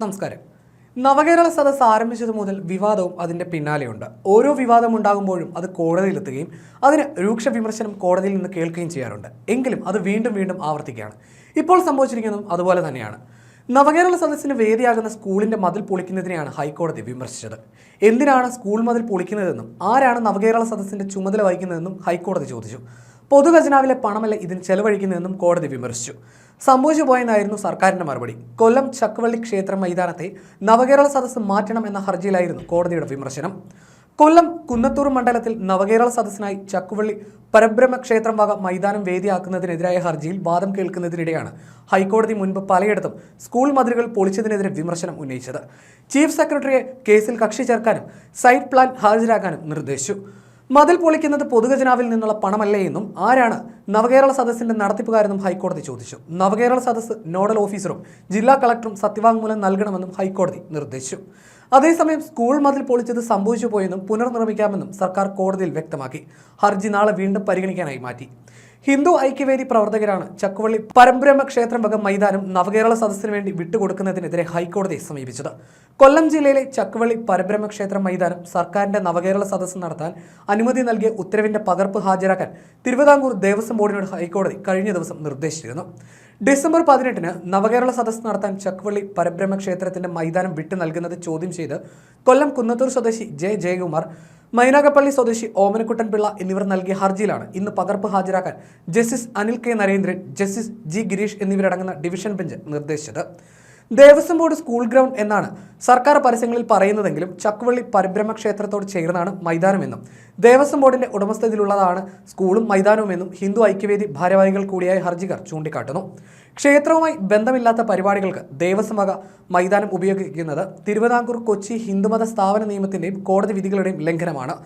നമസ്കാരം. നവകേരള സദസ് ആരംഭിച്ചത് മുതൽ വിവാദവും അതിന്റെ പിന്നാലെയുണ്ട്. ഓരോ വിവാദം ഉണ്ടാകുമ്പോഴും അത് കോടതിയിലെത്തുകയും അതിന് രൂക്ഷ വിമർശനം കോടതിയിൽ നിന്ന് കേൾക്കുകയും ചെയ്യാറുണ്ട്. എങ്കിലും അത് വീണ്ടും വീണ്ടും ആവർത്തിക്കുകയാണ്. ഇപ്പോൾ സംഭവിച്ചിരിക്കുന്നതും അതുപോലെ തന്നെയാണ്. നവകേരള സദസ്സിന് വേദിയാകുന്ന സ്കൂളിന്റെ മതിൽ പൊളിക്കുന്നതിനെയാണ് ഹൈക്കോടതി വിമർശിച്ചത്. എന്തിനാണ് സ്കൂൾ മതിൽ പൊളിക്കുന്നതെന്നും ആരാണ് നവകേരള സദസ്സിന്റെ ചുമതല വഹിക്കുന്നതെന്നും ഹൈക്കോടതി ചോദിച്ചു. പൊതുഖജനാവിലെ പണമല്ല ഇതിന് ചെലവഴിക്കുന്നതെന്നും കോടതി വിമർശിച്ചു. സംഭവിച്ചു പോയെന്നായിരുന്നു സർക്കാരിന്റെ മറുപടി. കൊല്ലം ചക്കവള്ളി ക്ഷേത്ര മൈതാനത്തെ നവകേരള സദസ്സ് മാറ്റണം എന്ന ഹർജിയിലായിരുന്നു കോടതിയുടെ വിമർശനം. കൊല്ലം കുന്നത്തൂർ മണ്ഡലത്തിൽ നവകേരള സദസ്സിനായി ചക്കുവള്ളി പരബ്രഹ്മ ക്ഷേത്രം വക മൈതാനം വേദിയാക്കുന്നതിനെതിരായ ഹർജിയിൽ വാദം കേൾക്കുന്നതിനിടെയാണ് ഹൈക്കോടതി മുൻപ് പലയിടത്തും സ്കൂൾ മതിലുകൾ പൊളിച്ചതിനെതിരെ വിമർശനം ഉന്നയിച്ചത്. ചീഫ് സെക്രട്ടറിയെ കേസിൽ കക്ഷി ചേർക്കാനും സൈറ്റ് പ്ലാൻ ഹാജരാക്കാനും നിർദ്ദേശിച്ചു. മതിൽ പൊളിക്കുന്നത് പൊതുഖജനാവിൽ നിന്നുള്ള പണമല്ലേ എന്നും ആരാണ് നവകേരള സദസ്സിന്റെ നടത്തിപ്പുകാരെന്നും ഹൈക്കോടതി ചോദിച്ചു. നവകേരള സദസ്സ് നോഡൽ ഓഫീസറും ജില്ലാ കളക്ടറും സത്യവാങ്മൂലം നൽകണമെന്നും ഹൈക്കോടതി നിർദ്ദേശിച്ചു. അതേസമയം സ്കൂൾ മതിൽ പൊളിച്ചത് സംഭവിച്ചു പോയെന്നും പുനർനിർമ്മിക്കാമെന്നും സർക്കാർ കോടതിയിൽ വ്യക്തമാക്കി. ഹർജി നാളെ വീണ്ടും പരിഗണിക്കാനായി മാറ്റി. ഹിന്ദു ഐക്യവേദി പ്രവർത്തകരാണ് ചക്കുവള്ളി പരബ്രഹ്മ ക്ഷേത്രം വക മൈതാനം നവകേരള സദസ്സിന് വേണ്ടി വിട്ടുകൊടുക്കുന്നതിനെതിരെ ഹൈക്കോടതിയെ സമീപിച്ചത്. കൊല്ലം ജില്ലയിലെ ചക്കുവള്ളി പരബ്രഹ്മ ക്ഷേത്രം മൈതാനം സർക്കാരിന്റെ നവകേരള സദസ്സ് നടത്താൻ അനുമതി നൽകിയ ഉത്തരവിന്റെ പകർപ്പ് ഹാജരാക്കാൻ തിരുവിതാംകൂർ ദേവസ്വം ബോർഡിനോട് ഹൈക്കോടതി കഴിഞ്ഞ ദിവസം നിർദ്ദേശിച്ചിരുന്നു. ഡിസംബർ പതിനെട്ടിന് നവകേരള സദസ്സ് നടത്താൻ ചക്കുവള്ളി പരബ്രഹ്മ ക്ഷേത്രത്തിന്റെ മൈതാനം വിട്ടു നൽകുന്നത് ചോദ്യം ചെയ്ത് കൊല്ലം കുന്നത്തൂർ സ്വദേശി ജെ ജയകുമാർ മൈനാഗപ്പള്ളി സ്വദേശി ഓമനക്കുട്ടൻ പിള്ള എന്നിവർ നൽകിയ ഹർജിയിലാണ് ഇന്ന് പകർപ്പ് ഹാജരാക്കാൻ justice Anil K Narendran justice G Gireesh എന്നിവരടങ്ങുന്ന ഡിവിഷൻ ബെഞ്ച് നിർദ്ദേശിച്ചത്. ദേവസ്വം ബോർഡ് സ്കൂൾ ഗ്രൗണ്ട് എന്നാണ് സർക്കാർ പരസ്യങ്ങളിൽ പറയുന്നതെങ്കിലും ചക്കുവള്ളി പരിഭ്രമ ക്ഷേത്രത്തോട് ചേർന്നാണ് മൈതാനമെന്നും ദേവസ്വം ബോർഡിന്റെ ഉടമസ്ഥതയിലുള്ളതാണ് സ്കൂളും മൈതാനവുമെന്നും ഹിന്ദു ഐക്യവേദി ഭാരവാഹികൾ കൂടിയായ ഹർജികർ ചൂണ്ടിക്കാട്ടുന്നു. ക്ഷേത്രവുമായി ബന്ധമില്ലാത്ത പരിപാടികൾക്ക് ദേവസ്വം വക മൈതാനം ഉപയോഗിക്കുന്നത് തിരുവിതാംകൂർ കൊച്ചി ഹിന്ദുമത സ്ഥാപന നിയമത്തിന്റെയും കോടതി വിധികളുടെയും ലംഘനമാണ്.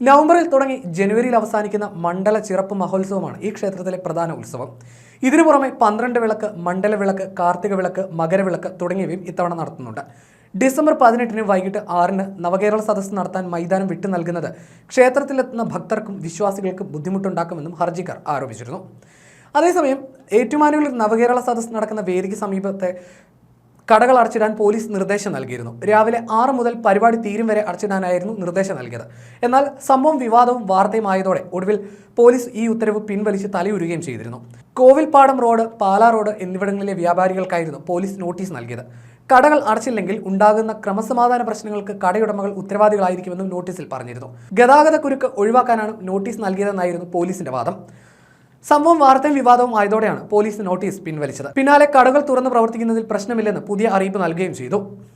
നവംബറിൽ തുടങ്ങി ജനുവരിയിൽ അവസാനിക്കുന്ന മണ്ഡല ചിറപ്പ് മഹോത്സവമാണ് ഈ ക്ഷേത്രത്തിലെ പ്രധാന ഉത്സവം. ഇതിനു പുറമെ പന്ത്രണ്ട് വിളക്ക് മണ്ഡല വിളക്ക് കാർത്തിക വിളക്ക് മകരവിളക്ക് തുടങ്ങിയവയും ഇത്തവണ നടത്തുന്നുണ്ട്. ഡിസംബർ പതിനെട്ടിന് വൈകിട്ട് ആറിന് നവകേരള സദസ്സ് നടത്താൻ മൈതാനം വിട്ടു നൽകുന്നത് ക്ഷേത്രത്തിലെത്തുന്ന ഭക്തർക്കും വിശ്വാസികൾക്കും ബുദ്ധിമുട്ടുണ്ടാക്കുമെന്നും ഹർജിക്കാർ ആരോപിച്ചിരുന്നു. അതേസമയം ഏറ്റുമാനൂരിൽ നവകേരള സദസ്സ് നടക്കുന്ന വേദിക്ക് സമീപത്തെ കടകൾ അടച്ചിടാൻ പോലീസ് നിർദ്ദേശം നൽകിയിരുന്നു. രാവിലെ ആറ് മുതൽ പരിപാടി തീരും വരെ അടച്ചിടാനായിരുന്നു നിർദ്ദേശം നൽകിയത്. എന്നാൽ സംഭവം വിവാദവും വാർത്തയുമായതോടെ ഒടുവിൽ പോലീസ് ഈ ഉത്തരവ് പിൻവലിച്ച് തലയുരുകയും ചെയ്തിരുന്നു. കോവിൽപാടം റോഡ് പാലാ റോഡ് എന്നിവിടങ്ങളിലെ വ്യാപാരികൾക്കായിരുന്നു പോലീസ് നോട്ടീസ് നൽകിയത്. കടകൾ അടച്ചില്ലെങ്കിൽ ഉണ്ടാകുന്ന ക്രമസമാധാന പ്രശ്നങ്ങൾക്ക് കടയുടമകൾ ഉത്തരവാദികളായിരിക്കുമെന്നും നോട്ടീസിൽ പറഞ്ഞിരുന്നു. ഗതാഗതക്കുരുക്ക് ഒഴിവാക്കാനാണ് നോട്ടീസ് നൽകിയതെന്നായിരുന്നു പോലീസിന്റെ വാദം. സംഭവം വാർത്തയും വിവാദവും ആയതോടെയാണ് പോലീസ് നോട്ടീസ് പിൻവലിച്ചത്. പിന്നാലെ കടകൾ തുറന്ന് പ്രവർത്തിക്കുന്നതിൽ പ്രശ്നമില്ലെന്ന് പുതിയ അറിയിപ്പ് നൽകുകയും ചെയ്തു.